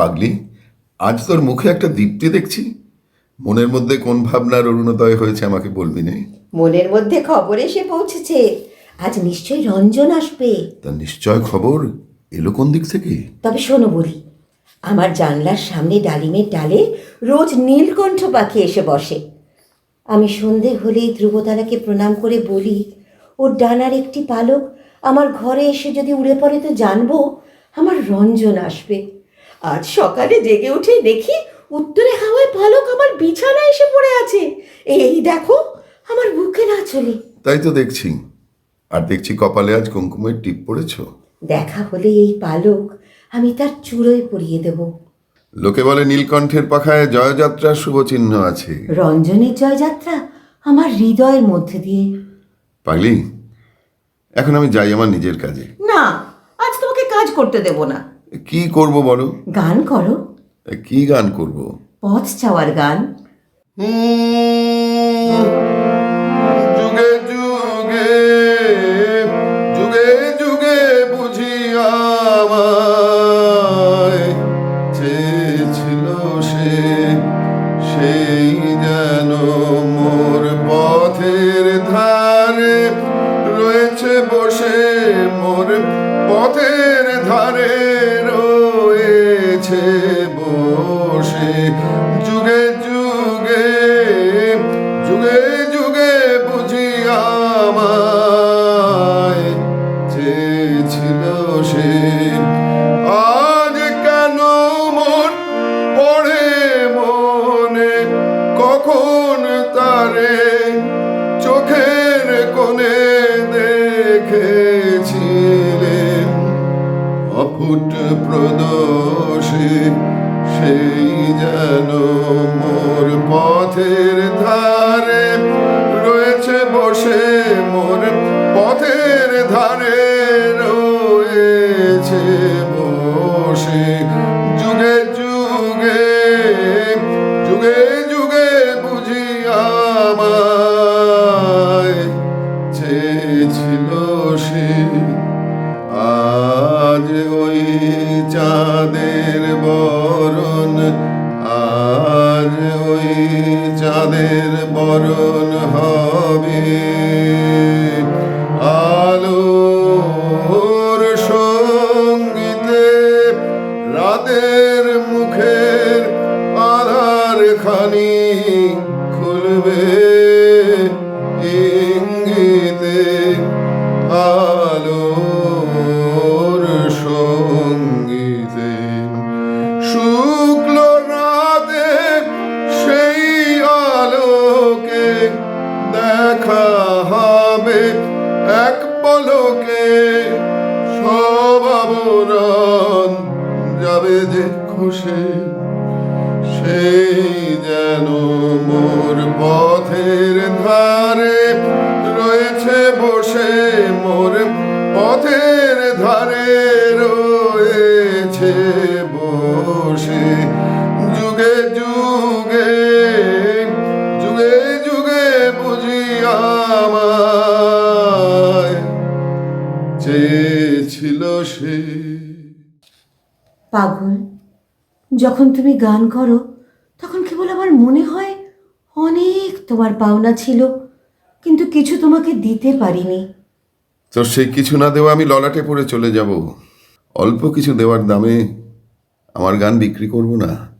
পাগলি আজ তোর মুখে একটা দীপ্তি দেখছি। মনের মধ্যে কোন ভাবনার অরুণোদয় হয়েছে আমাকে বলবি নে। মনের মধ্যে খবর এসে পৌঁছেছে। আজ নিশ্চয়ই রঞ্জন আসবে। তা নিশ্চয় খবর এলো কোন দিক থেকে? তবে শোনো বলি আমার জানলার সামনে ডালিমের ডালে রোজ নীলকণ্ঠ পাখি এসে বসে। আমি সন্ধে হলেই ধ্রুবতারাকে প্রণাম করে বলি ওর ডানার একটি পালক আমার ঘরে এসে যদি উড়ে পড়ে তো জানব আমার রঞ্জন আসবে। আজ সকালে জেগে উঠে দেখি উত্তরে হাওয়ায় পালক আমার বিছানায় এসে পড়ে আছে। এই দেখো আমার বুকে না চলে। তাই তো দেখছি। আর দেখছি কপালে আজ কুঙ্কুমের টিপ পড়েছ। দেখা হলে এই পালক আমি তার চূড়োয় পরিয়ে দেবো। লোকে বলে নীলকণ্ঠের পাখায় জয়যাত্রার শুভ চিহ্ন আছে। রঞ্জনের জয়যাত্রা আমার হৃদয়ের মধ্যে দিয়ে। পাগলি এখন আমি যাই আমার নিজের কাজে। না আজ তোমাকে কাজ করতে দেব না। কি করব বলো? গান করো। কি গান করব? পথ চাওয়ার গান। যুগে যুগে যুগে যুগে বুঝি আমায় চেয়েছিল সে সেই যেন মোর পথের ধারে রয়েছে বসে মোর পথের ধারে কখন তারে চোখের কোণে দেখেছিলেন অফুট প্রদোষে সেই যেন মোর পথের ধারে রয়েছে বসে মোর পথের চেয়েছিল আজ ওই চাঁদের বরণ, আজ ওই চাঁদের বরণ হবে। আলোর সঙ্গীতে রাতের মুখের আধার খানি আলোর সঙ্গীতে শুক্ল রাতে সেই আলোকে দেখা হবে এক পলকে। সব আবরণ যাবে যে খুশি, সেই যেন মোর পথের পথের ধারে রয়েছে বসে। যুগে যুগে যুগে যুগে বুঝি আমায় চেয়েছিল সে। পাগল, যখন তুমি গান করো, তখন কেবল আমার মনে হয় অনেক তোমার পাওনা ছিল, কিন্তু কিছু তোমাকে দিতে পারিনি। তোর সেই কিছু না দেওয়া আমি ললাটে পড়ে চলে যাব। অল্প কিছু দেওয়ার দামে আমার গান বিক্রি করব না।